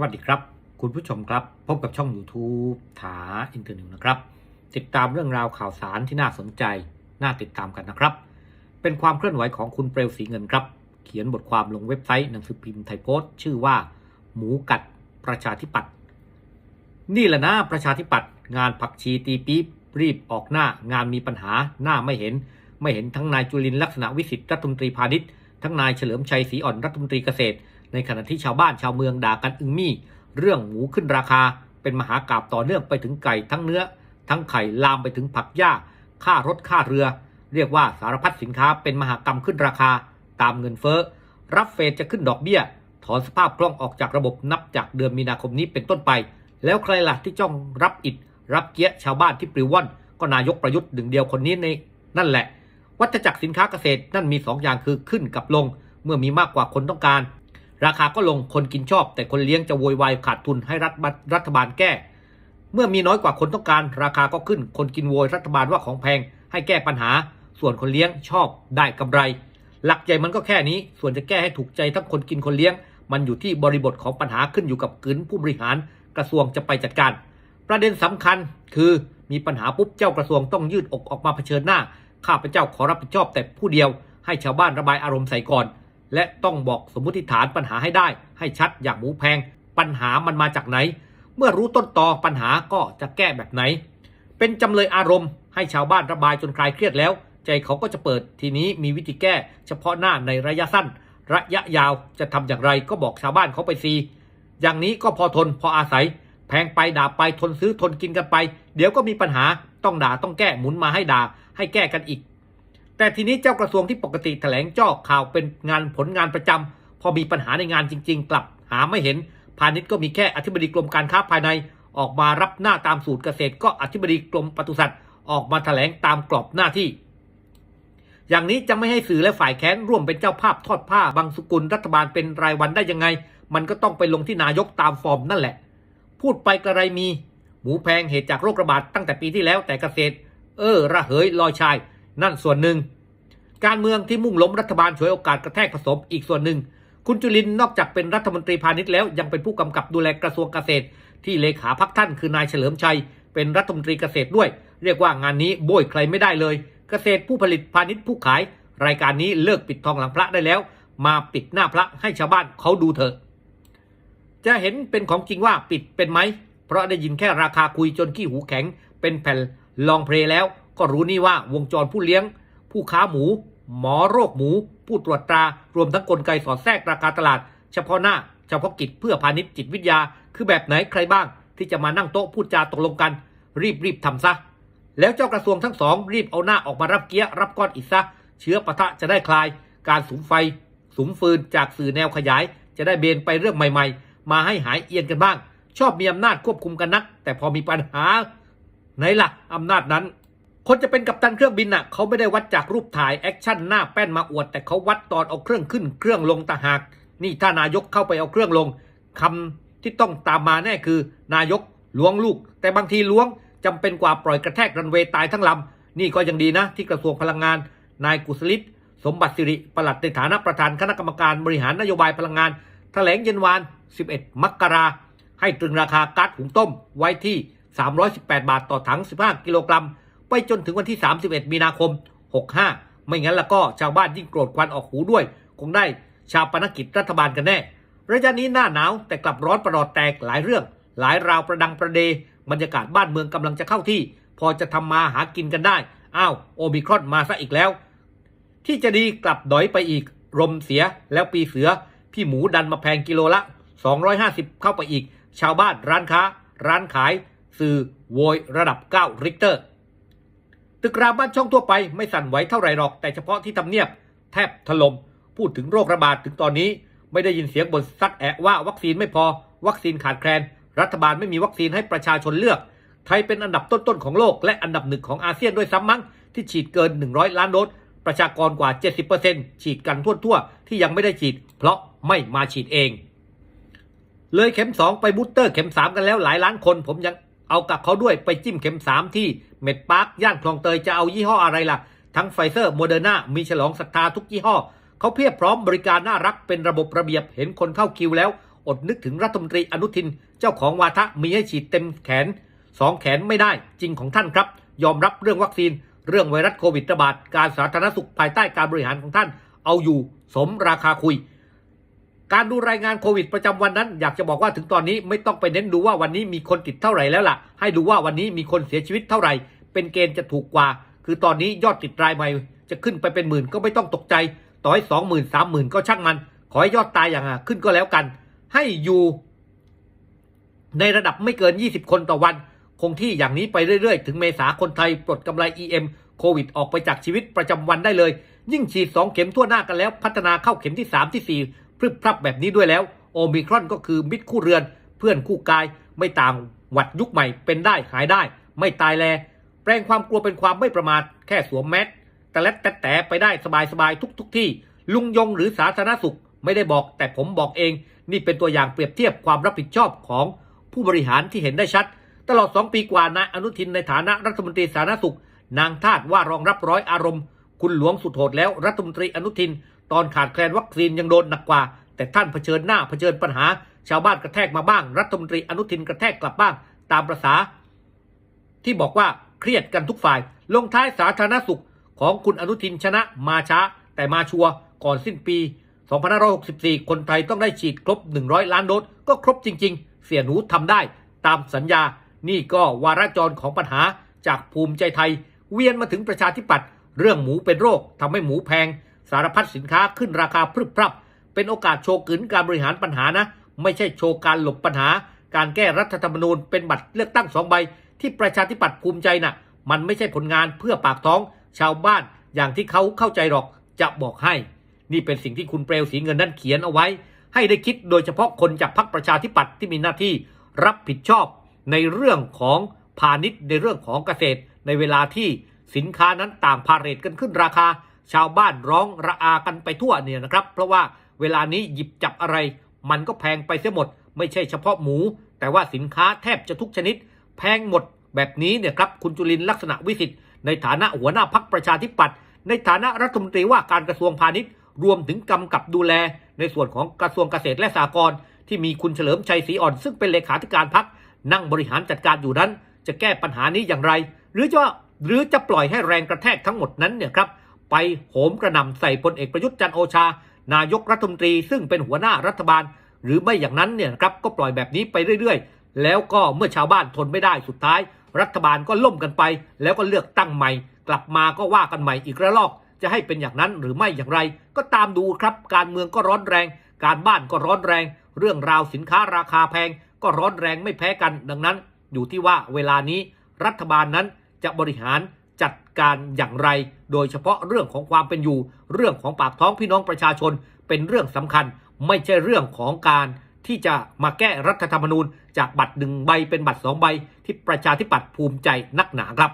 วัสดีครับ คุณผู้ชมครับ พบกับช่อง YouTube ถาอินเตอร์นิวนะครับ ติดตามเรื่องราวข่าวสารที่น่าสนใจ น่าติดตามกันนะครับ เป็นความเคลื่อนไหวของคุณเปลวสีเงินครับ เขียนบทความลงเว็บไซต์หนังสือพิมพ์ไทยโพสต์ชื่อว่า หมูกัดประชาธิปัตย์นี่แหละนะประชาธิปัตย์งานผักชีตีปี๊บรีบออกหน้างานมีปัญหาหน้าไม่เห็น ไม่เห็นทั้งนายจุลินลักษณะวิสิทธิ์รัฐมนตรีพาณิชย์ทั้งนายเฉลิมชัยศรีอ่อนรัฐมนตรีเกษตร ในขณะที่ชาวบ้านชาวเมืองด่ากันอึงมี่ เรื่องหมูขึ้นราคาเป็นมหากราบต่อเนื่องไปถึงไก่ทั้งเนื้อ ทั้งไข่ลามไปถึงผักหญ้า ค่ารถค่าเรือ เรียกว่าสารพัดสินค้าเป็นมหากรรมขึ้นราคา ตามเงินเฟ้อ รับเฟดจะขึ้นดอกเบี้ย ถอนสภาพคล่องออกจากระบบนับจากเดือนมีนาคมนี้เป็นต้นไป แล้วใครล่ะที่จ้องรับอิดรับเกี้ยชาวบ้านที่ปลิวว่อนก็นายกประยุทธ์หนึ่งเดียวคนนี้ในนั่นแหละ วัฏจักรสินค้าเกษตรนั่นมี2อย่างคือขึ้นกับลง เมื่อมีมากกว่าคนต้องการ ราคาก็ลงคนกินชอบ แต่คนเลี้ยงจะโวยวายขาดทุนให้รัฐรัฐบาลแก้ เมื่อมีน้อยกว่าคนต้องการ ราคาก็ขึ้น คนกินโวยรัฐบาลว่าของแพงให้แก้ปัญหา ส่วนคนเลี้ยงชอบได้กำไร หลักใหญ่มันก็แค่นี้ ส่วนจะแก้ให้ถูกใจทั้งคนกินคนเลี้ยง มันอยู่ที่บริบทของปัญหาขึ้นอยู่กับกึนผู้บริหารกระทรวงจะไปจัดการ ประเด็นสำคัญคือมีปัญหาปุ๊บเจ้ากระทรวงต้องยืดอกออกมาเผชิญหน้าข้าพเจ้าขอรับผิดชอบแต่ผู้เดียว ให้ชาวบ้านระบายอารมณ์ใส่ก่อน และต้องบอกสมมติฐานปัญหาให้ได้ ให้ชัดอย่างหมูแพง ปัญหามันมาจากไหน เมื่อรู้ต้นตอปัญหาก็จะแก้แบบไหน เป็นจำเลยอารมณ์ ให้ชาวบ้านระบายจนคลายเครียดแล้ว ใจเขาก็จะเปิดทีนี้มีวิธีแก้ เฉพาะหน้าในระยะสั้น ระยะยาวจะทำอย่างไรก็บอกชาวบ้านเขาไปซีอย่างนี้ก็พอทนพออาศัย แพงไปด่าไปทนซื้อทนกินกันไป เดี๋ยวก็มีปัญหาต้องด่าต้องแก้หมุนมาให้ด่า ให้แก้กันอีก แต่ทีนี้เจ้ากระทรวงที่ปกติแถลงจ้อข่าวเป็นงานผลงานประจำพอมีปัญหาในงานจริง ๆ กลับหาไม่เห็น พาณิชย์ก็มีแค่อธิบดีกรมการค้าภายใน ออกมารับหน้าตามสูตรเกษตร ก็อธิบดีกรมปศุสัตว์ออกมาแถลงตามกรอบหน้าที่ อย่างนี้จะไม่ให้สื่อและฝ่ายแค้นร่วมเป็นเจ้าภาพทอดผ้าบางสกุลรัฐบาลเป็นรายวันได้ยังไง มันก็ต้องไปลงที่นายกตามฟอร์มนั่นแหละ พูดไปกระไรมี หมูแพงเหตุจากโรคระบาดตั้งแต่ปีที่แล้วแต่เกษตร เออ ระเหยลอยชาย นั่นส่วนหนึ่ง การเมืองที่มุ่งล้มรัฐบาลฉวยโอกาสกระแทกผสมอีกส่วนหนึ่ง คุณจุลินนอกจากเป็นรัฐมนตรีพาณิชย์แล้วยังเป็นผู้กำกับดูแลกระทรวงเกษตร ที่เลขาพักท่านคือนายเฉลิมชัย เป็นรัฐมนตรีเกษตรด้วย เรียกว่างานนี้โบยใครไม่ได้เลย เกษตรผู้ผลิตพาณิชย์ผู้ขาย รายการนี้เลิกปิดทองหลังพระได้แล้ว มาปิดหน้าพระให้ชาวบ้านเขาดูเถอะ จะเห็นเป็นของจริงว่าปิดเป็นไหมเพราะได้ยินแค่ราคาคุยจนขี้หูแข็ง เป็นแผ่นลองเพลงแล้ว ก็รู้นี่ว่าวงจรผู้เลี้ยง ผู้ค้าหมู หมอโรคหมู ผู้ตรวจตรารวมทั้งกลไกสอดแทรกราคาตลาด เฉพาะหน้า เฉพาะกิจเพื่อพาณิชย์จิตวิทยา คือแบบไหนใครบ้าง ที่จะมานั่งโต๊ะพูดจาตกลงกัน รีบรีบทำซะ แล้วเจ้ากระทรวงทั้งสอง รีบเอาหน้าออกมารับเกี้ยรับก้อนอิฐซะเชื้อปะทะจะได้คลาย การสุมไฟ สุมฟืนจากสื่อแนวขยาย จะได้เบนไปเรื่องใหม่ ๆ มาให้หายเอียนกันบ้าง ชอบมีอำนาจควบคุมกันนัก แต่พอมีปัญหาไหนล่ะอำนาจนั้น คนจะเป็นกัปตันเครื่องบินน่ะเขาไม่ได้วัดจากรูปถ่ายแอคชั่นหน้าแป้นมาอวด แต่เขาวัดตอนเอาเครื่องขึ้นเครื่องลงตางหาก นี่ถ้านายกเข้าไปเอาเครื่องลงคำที่ต้องตามมาแน่คือ นายกล้วงลูก แต่บางทีล้วงจำเป็นกว่าปล่อยกระแทกรันเวย์ตายทั้งลำนี่ก็ยังดีนะ ที่กระทรวงพลังงาน นายกุศลิศสมบัติสิริปลัดในฐานะประธานคณะกรรมการบริหารนโยบายพลังงานแถลงเย็นวาน 11 มกราให้ตรึงราคาก๊าซหุงต้มไว้ที่ 318 บาทต่อถัง 15 กิโลกรัม ไปจนถึงวันที่ 31 มีนาคม 65 ไม่งั้นแล้วก็ชาวบ้านยิ่งโกรธควันออกหูด้วย คงได้ชาปนกิจรัฐบาลกันแน่ ระยะนี้หน้าหนาวแต่กลับร้อนประหลอดแตกหลายเรื่อง หลายราวประดังประเด บรรยากาศบ้านเมืองกำลังจะเข้าที่ พอจะทำมาหากินกันได้ อ้าวโอมิครอนมาซะอีกแล้ว ที่จะดีกลับดอยไปอีกรมเสียแล้วปีเสือ พี่หมูดันมาแพงกิโลละ 250 เข้าไปอีก ชาวบ้านร้านค้า ร้านขาย สื่อโวยระดับ 9 ริกเตอร์ ตึกรามบ้านช่องทั่วไปไม่สั่นไหวเท่าไหร่หรอก แต่เฉพาะที่ทำเนียบแทบถลม่มพูดถึงโรคระบาดถึงตอนนี้ ไม่ได้ยินเสียงบนซักแอะว่าวัคซีนไม่พอ วัคซีนขาดแคลน รัฐบาลไม่มีวัคซีนให้ประชาชนเลือก ไทยเป็นอันดับต้นๆของโลก และอันดับหนึ่งของอาเซียนด้วยซ้ำมั้งที่ฉีดเกิน 100 ล้านโดสประชากรกว่า 70%ฉีดกันทั่วๆ ที่ยังไม่ได้ฉีด เพราะไม่มาฉีดเอง เลยเข็ม 2 ไปบูสเตอร์เข็ม 3 กันแล้วหลายล้านคนผมยัง เอากับเขาด้วยไปจิ้มเข็ม 3 ที่เม็ดปาร์คย่านคลองเตยจะเอายี่ห้ออะไรล่ะ ทั้งไฟเซอร์โมเดอร์นามีฉลองศรัทธาทุกยี่ห้อ เขาเพียบพร้อมบริการน่ารักเป็นระบบระเบียบเห็นคนเข้าคิวแล้ว อดนึกถึงรัฐมนตรีอนุทิน เจ้าของวาทะมีให้ฉีดเต็มแขนสองแขนไม่ได้จริงของท่านครับ ยอมรับเรื่องวัคซีน เรื่องไวรัสโควิดระบาดการสาธารณสุขภายใต้การบริหารของท่าน เอาอยู่สมราคาคุย การดูรายงานโควิดประจำวันนั้น อยากจะบอกว่าถึงตอนนี้ไม่ต้องไปเน้นดูว่าวันนี้มีคนติดเท่าไหร่แล้วล่ะ ให้ดูว่าวันนี้มีคนเสียชีวิตเท่าไหร่ เป็นเกณฑ์จะถูกกว่า คือตอนนี้ยอดติดรายใหม่ จะขึ้นไปเป็นหมื่นก็ไม่ต้องตกใจ ต่อให้สองหมื่นสามหมื่นก็ช่างมัน ขอให้ยอดตายอย่างอะขึ้นก็แล้วกัน ให้อยู่ในระดับไม่เกิน 20 คนต่อวัน คงที่อย่างนี้ไปเรื่อยๆ ถึงเมษาคนไทยปลดกำไร EM โควิดออกไปจากชีวิตประจำวันได้เลย ยิ่งฉีด 2 เข็มทั่วหน้ากันแล้ว พัฒนาเข้าเข็มที่ 3 ที่ 4 พรึบพรับแบบนี้ด้วยแล้ว โอมิครอนก็คือมิตรคู่เรือน เพื่อนคู่กายไม่ต่างหวัดยุคใหม่เป็นได้หายได้ ไม่ตายแล แปลงความกลัวเป็นความไม่ประมาทแค่สวมแมสแต่และแต่แต่ไปได้สบายๆทุกทุกที่ ลุงยงหรือสาธารณสุขไม่ได้บอกแต่ผมบอกเอง นี่เป็นตัวอย่างเปรียบเทียบความรับผิดชอบของผู้บริหารที่เห็นได้ชัด ตลอด 2 ปีกว่านายอนุทินในฐานะรัฐมนตรีสาธารณสุข นางทาตว่ารองรับร้อยอารมณ์ คุณหลวงสุดโหดแล้วรัฐมนตรีอนุทิน ตอนขาดแคลนวัคซีนยังโดนหนักกว่า แต่ท่านเผชิญหน้าเผชิญปัญหา ชาวบ้านกระแทกมาบ้าง รัฐมนตรีอนุทินกระแทกกลับบ้าง ตามประษา ที่บอกว่าเครียดกันทุกฝ่าย ลงท้ายสาธารณสุขของคุณอนุทินชนะมาช้า แต่มาชัวร์ก่อนสิ้นปี 2564 คนไทยต้องได้ฉีดครบ 100 ล้านโดสก็ครบจริง ๆ เสียหนูทำได้ตามสัญญา นี่ก็วาระจรของปัญหาจากภูมิใจไทย เวียนมาถึงประชาธิปัตย์เรื่องหมูเป็นโรคทำให้หมูแพง สารพัดสินค้าขึ้นราคาพรึบพรับ เป็นโอกาสโชว์กึนการบริหารปัญหานะ ไม่ใช่โชว์การหลบปัญหา การแก้รัฐธรรมนูญเป็นบัตรเลือกตั้งสองใบ ที่ประชาธิปัตย์ภูมิใจน่ะ มันไม่ใช่ผลงานเพื่อปากท้อง ชาวบ้านอย่างที่เขาเข้าใจหรอกจะบอกให้ นี่เป็นสิ่งที่คุณเปลวสีเงินนั้นเขียนเอาไว้ ให้ได้คิดโดยเฉพาะคนจากพรรคประชาธิปัตย์ที่มีหน้าที่รับผิดชอบในเรื่องของพาณิชย์ในเรื่องของเกษตร ในเวลาที่สินค้านั้นต่างพาเรทกันขึ้นราคา ชาวบ้านร้องระอากันไปทั่วเนี่ยนะครับ เพราะว่าเวลานี้หยิบจับอะไร มันก็แพงไปเสียหมด ไม่ใช่เฉพาะหมู แต่ว่าสินค้าแทบจะทุกชนิด แพงหมดแบบนี้เนี่ยครับคุณจุลินลักษณะวิสิทธิ์ในฐานะหัวหน้าพักประชาธิปัตย์ในฐานะรัฐมนตรีว่าการกระทรวงพาณิชย์ รวมถึงกำกับดูแล ในส่วนของกระทรวงเกษตรและสหกรณ์ที่มีคุณเฉลิมชัยศรีอ่อน ซึ่งเป็นเลขาธิการพักนั่งบริหารจัดการอยู่นั้น จะแก้ปัญหานี้อย่างไร หรือจะหรือจะปล่อยให้แรงกระแทกทั้งหมดนั้นเนี่ยครับ ไปโหมกระหน่ำใส่พลเอกประยุทธ์จันโอชา นายกรัฐมนตรีซึ่งเป็นหัวหน้ารัฐบาล หรือไม่อย่างนั้นเนี่ยครับก็ปล่อยแบบนี้ไปเรื่อยๆ แล้วก็เมื่อชาวบ้านทนไม่ได้สุดท้าย รัฐบาลก็ล่มกันไป แล้วก็เลือกตั้งใหม่ กลับมาก็ว่ากันใหม่อีกระลอก จะให้เป็นอย่างนั้นหรือไม่อย่างไร ก็ตามดูครับ การเมืองก็ร้อนแรง การบ้านก็ร้อนแรง เรื่องราวสินค้าราคาแพง ก็ร้อนแรงไม่แพ้กัน ดังนั้น อยู่ที่ว่าเวลานี้รัฐบาลนั้นจะบริหาร จัดการอย่างไร โดยเฉพาะเรื่องของความเป็นอยู่ เรื่องของปากท้องพี่น้องประชาชนเป็นเรื่องสำคัญ ไม่ใช่เรื่องของการที่จะมาแก้รัฐธรรมนูญ จากบัตรหนึ่งใบเป็นบัตรสองใบที่ประชาธิปัตย์ภูมิใจนักหนาครับ